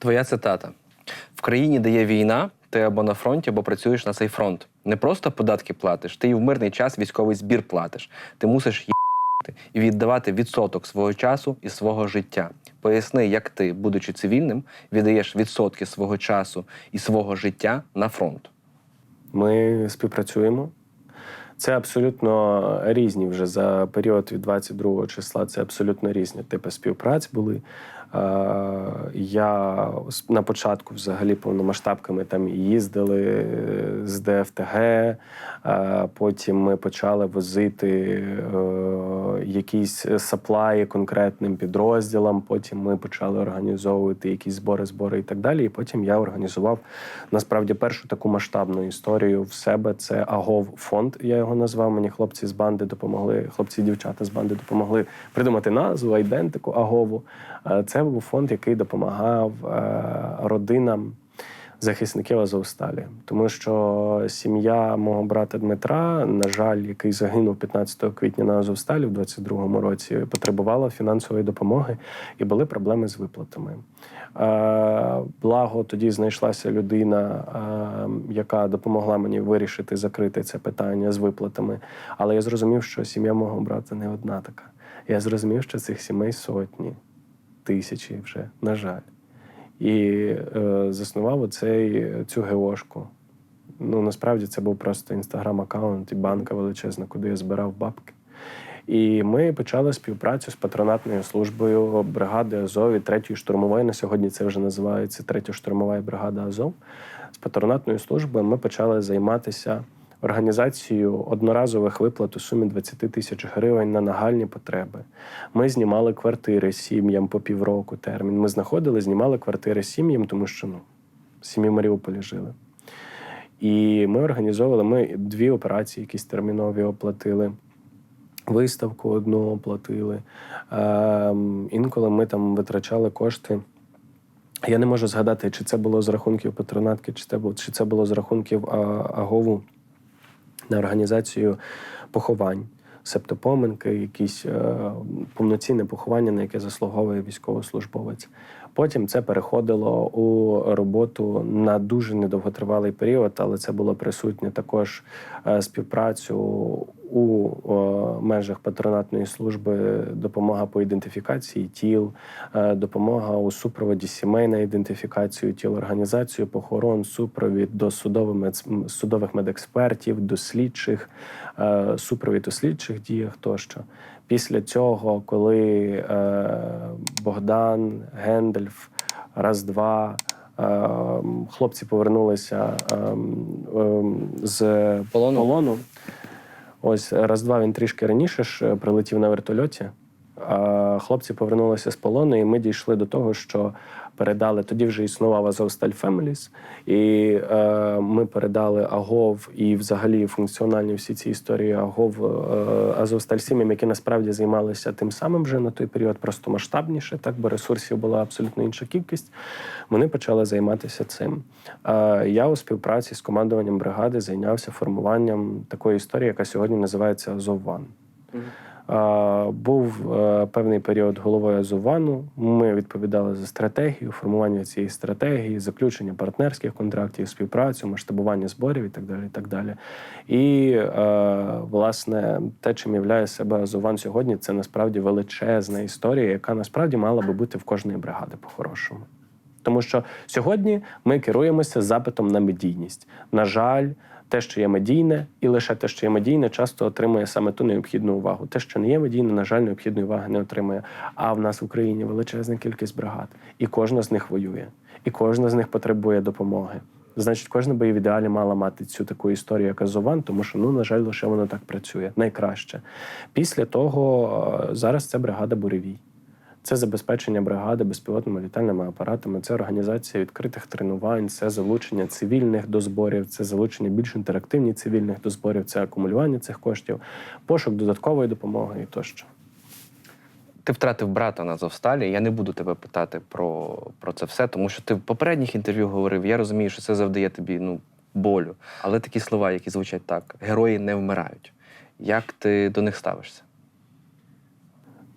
Твоя цитата: в країні, де є війна, ти або на фронті, або працюєш на цей фронт. Не просто податки платиш, ти і в мирний час військовий збір платиш. Ти мусиш їхати і віддавати відсоток свого часу і свого життя. Поясни, як ти, будучи цивільним, віддаєш відсотки свого часу і свого життя на фронт. Ми співпрацюємо. Це абсолютно різні вже за період від 22 числа. Це абсолютно різні типи співпраць були. Е, Я на початку взагалі повномасштабками там їздили е, з ДФТГ. е, Потім ми почали возити якісь саплаї конкретним підрозділам. Потім ми почали організовувати якісь збори, збори і так далі. І потім я організував насправді першу таку масштабну історію в себе. Це Агов фонд. Я його назвав. Мені хлопці з банди допомогли. Хлопці і дівчата з банди допомогли придумати назву, айдентику Агову. Е, Це був фонд, який допомагав е, родинам. Захисників Азовсталі, тому що сім'я мого брата Дмитра, на жаль, який загинув 15 квітня на Азовсталі в 22-му році, потребувала фінансової допомоги і були проблеми з виплатами. Е, Благо тоді знайшлася людина, е, яка допомогла мені вирішити закрити це питання з виплатами. Але я зрозумів, що сім'я мого брата не одна така. Я зрозумів, що цих сімей сотні, тисячі вже, на жаль. І е, заснував оцей, цю ГОшку. Ну, насправді це був просто інстаграм-аккаунт і банка величезна, куди я збирав бабки. І ми почали співпрацю з патронатною службою бригади Азов і 3-ї штурмової. На сьогодні це вже називається 3-я штурмова бригада Азов. З патронатною службою ми почали займатися організацією одноразових виплат у сумі 20 тисяч гривень на нагальні потреби. Ми знімали квартири сім'ям по півроку термін. Ми знаходили, знімали квартири сім'ям, тому що ну, сім'ї в Маріуполі жили. І ми організовували ми дві операції, якісь термінові оплатили. Виставку одну оплатили. Ем, інколи ми там витрачали кошти. Я не можу згадати, чи це було з рахунків патронатки, чи це було, чи це було з рахунків а, Агову на організацію поховань, септопоминки, якісь е, повноцінне поховання, на яке заслуговує військовослужбовець. Потім це переходило у роботу на дуже недовготривалий період, але це було присутнє також е, співпрацю у е, межах патронатної служби, допомога по ідентифікації тіл, е, допомога у супроводі сімей на ідентифікацію тіл, організацію похорон, супровід до судових, судових медекспертів, до слідчих, супровід у слідчих діях тощо. Після цього, коли е, Богдан, Гендельф, раз-два. е, Хлопці повернулися е, е, з Полону? полону. Ось раз-два він трішки раніше ж е, прилетів на вертольоті. Хлопці повернулися з полону, і ми дійшли до того, що передали. Тоді вже існував Азовсталь Фемеліс, і е, ми передали Агов і взагалі функціональні всі ці історії Агов е, Азовсталь сім'ям, які насправді займалися тим самим вже на той період, просто масштабніше, так бо ресурсів була абсолютно інша кількість. Вони почали займатися цим. Я у співпраці з командуванням бригади зайнявся формуванням такої історії, яка сьогодні називається Азов-Ван. Е, Був е, певний період головою Азовану. Ми відповідали за стратегію, формування цієї стратегії, заключення партнерських контрактів, співпрацю, масштабування зборів і так далі. І, так далі. і е, власне, те, чим являє себе Азован сьогодні, це насправді величезна історія, яка насправді мала би бути в кожної бригади по-хорошому. Тому що сьогодні ми керуємося запитом на медійність. На жаль, те, що є медійне, і лише те, що є медійне, часто отримує саме ту необхідну увагу. Те, що не є медійне, на жаль, необхідної уваги не отримує. А в нас в Україні величезна кількість бригад, і кожна з них воює, і кожна з них потребує допомоги. Значить, кожна би в ідеалі мала мати цю таку історію, як Азован, тому що ну на жаль, лише воно так працює найкраще. Після того е, зараз це бригада буревій. Це забезпечення бригади безпілотними літальними апаратами, це організація відкритих тренувань, це залучення цивільних до зборів, це залучення більш інтерактивні цивільних до зборів, це акумулювання цих коштів, пошук додаткової допомоги і тощо. Ти втратив брата на Зовсталі. Я не буду тебе питати про, про це все, тому що ти в попередніх інтерв'ю говорив. Я розумію, що це завдає тобі ну, болю. Але такі слова, які звучать так: герої не вмирають. Як ти до них ставишся?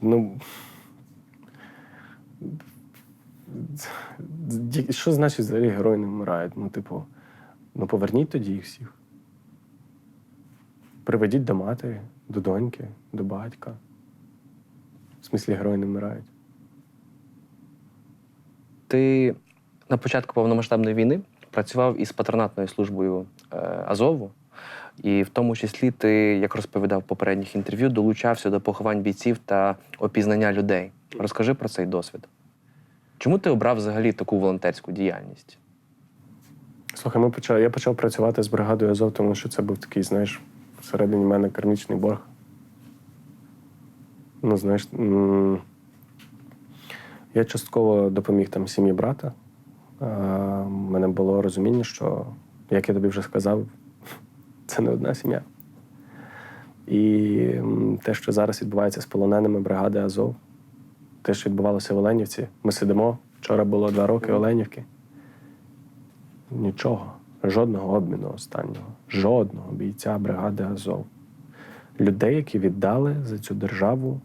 Ну що значить взагалі герої не вмирають? Ну, типу, ну поверніть тоді їх всіх. Приведіть до матері, до доньки, до батька. В смислі, герої не вмирають. Ти на початку повномасштабної війни працював із патронатною службою е, Азову, і в тому числі ти, як розповідав в попередніх інтерв'ю, долучався до поховань бійців та опізнання людей. Розкажи про цей досвід. Чому ти обрав взагалі таку волонтерську діяльність? Слухай, ми почали, я почав працювати з бригадою Азов, тому що це був такий, знаєш, всередині мене кармічний борг. Ну, знаєш, я частково допоміг там сім'ї брата. У мене було розуміння, що, як я тобі вже сказав, це не одна сім'я. І те, що зараз відбувається з полоненими бригади Азов, те, що відбувалося в Оленівці, ми сидимо. Вчора було два роки Оленівки. Нічого, жодного обміну останнього, жодного бійця бригади Азов. Людей, які віддали за цю державу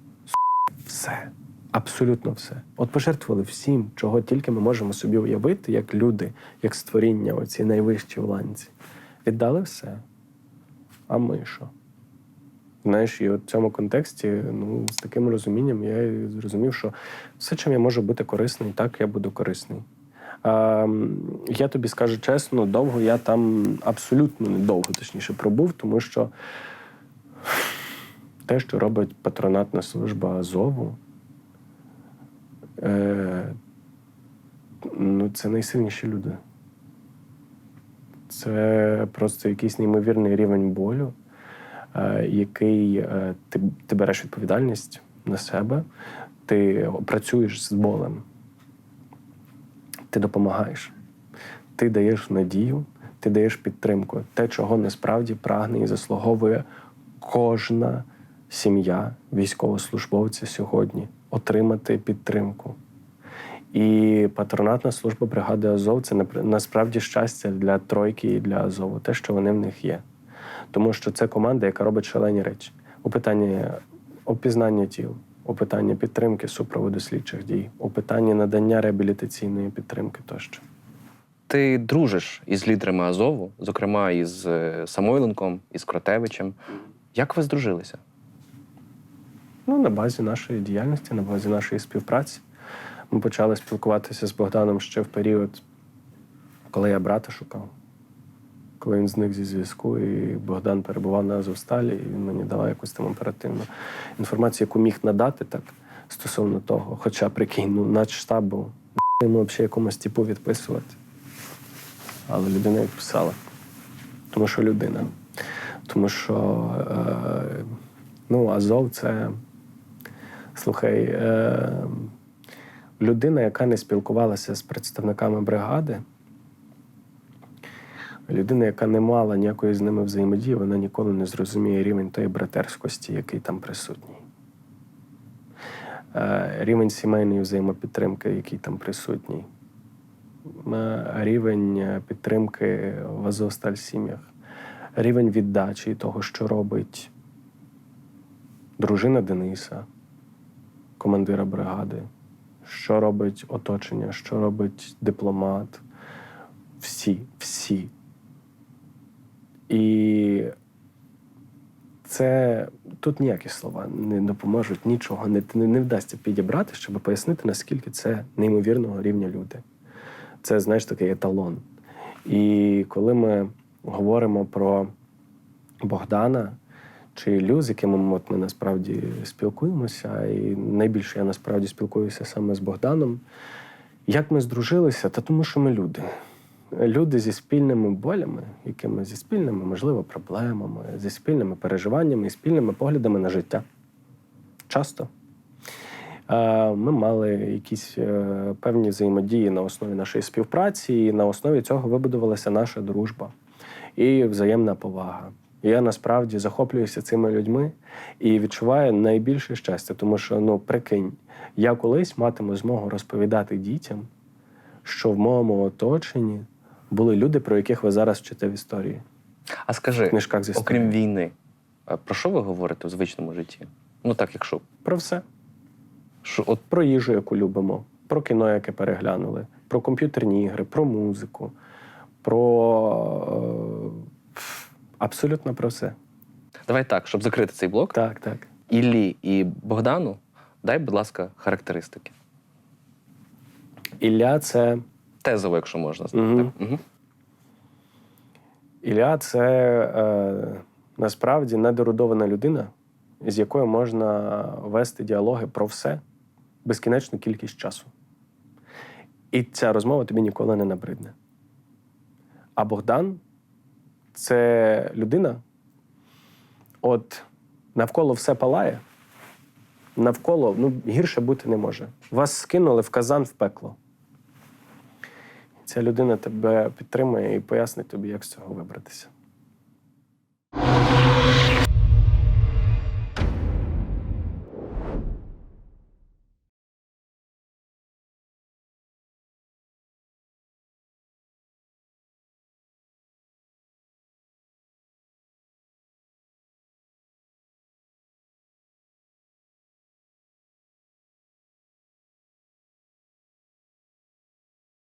все, абсолютно все. От пожертвували всім, чого тільки ми можемо собі уявити, як люди, як створіння, оці найвищі в ланці. Віддали все. А ми що? Знаєш, і от в цьому контексті, ну, з таким розумінням я зрозумів, що все, чим я можу бути корисний, так я буду корисний. А, я тобі скажу чесно, довго я там абсолютно недовго, точніше, пробув, тому що те, що робить патронатна служба Азову, е, ну, це найсильніші люди. Це просто якийсь неймовірний рівень болю, який е, ти, ти береш відповідальність на себе, ти працюєш з болем, ти допомагаєш, ти даєш надію, ти даєш підтримку. Те, чого насправді прагне і заслуговує кожна сім'я військовослужбовця сьогодні отримати підтримку. І патронатна служба бригади Азов це насправді щастя для тройки і для Азову, те, що вони в них є. Тому що це команда, яка робить шалені речі у питанні опізнання тіл, у питанні підтримки супроводу слідчих дій, у питанні надання реабілітаційної підтримки тощо. Ти дружиш із лідерами Азову, зокрема із е, Самойленком, із Кротевичем. Як ви здружилися? Ну, на базі нашої діяльності, на базі нашої співпраці. Ми почали спілкуватися з Богданом ще в період, коли я брата шукав. Коли він зник зі зв'язку, і Богдан перебував на Азовсталі, і він мені давав якусь там оперативну інформацію, яку міг надати так стосовно того. Хоча прикинь, ну, начштабу йому взагалі якомусь типу відписувати. Але людина відписала. Тому що людина. Тому що е, ну, Азов це. Слухай, е, людина, яка не спілкувалася з представниками бригади, людина, яка не мала ніякої з ними взаємодії, вона ніколи не зрозуміє рівень тої братерськості, який там присутній. Е, рівень сімейної взаємопідтримки, який там присутній. Е, рівень е, підтримки в Азовсталь сім'ях, рівень віддачі того, що робить дружина Дениса, командира бригади, що робить оточення, що робить дипломат. Всі, всі. І це тут ніякі слова не допоможуть, нічого не, не, не вдасться підібрати, щоб пояснити, наскільки це неймовірного рівня люди. Це, знаєш, такий еталон. І коли ми говоримо про Богдана чи Ілю, з якими ми, от, ми насправді спілкуємося, і найбільше я насправді спілкуюся саме з Богданом. Як ми здружилися? Та тому, що ми люди. Люди зі спільними болями, якими зі спільними, можливо, проблемами, зі спільними переживаннями і спільними поглядами на життя. Часто. Е, Ми мали якісь е, певні взаємодії на основі нашої співпраці, і на основі цього вибудувалася наша дружба і взаємна повага. Я насправді захоплююся цими людьми і відчуваю найбільше щастя, тому що ну прикинь, я колись матиму змогу розповідати дітям, що в моєму оточенні були люди, про яких ви зараз вчите в історії. А скажи, В книжках з історії. окрім війни, про що ви говорите у звичному житті? Ну так, якщо Про все. що, от Про їжу, яку любимо, про кіно, яке переглянули, про комп'ютерні ігри, про музику, про е, абсолютно про все. Давай так, щоб закрити цей блок. Так, так. Іллі і Богдану, дай, будь ласка, характеристики. Ілля це Тезово, якщо можна. Мгм. Угу. Ілля це е, насправді недорудована людина, з якою можна вести діалоги про все безкінечну кількість часу. І ця розмова тобі ніколи не набридне. А Богдан це людина, от навколо все палає, навколо ну, гірше бути не може. Вас скинули в казан в пекло. Ця людина тебе підтримує і пояснить тобі, як з цього вибратися.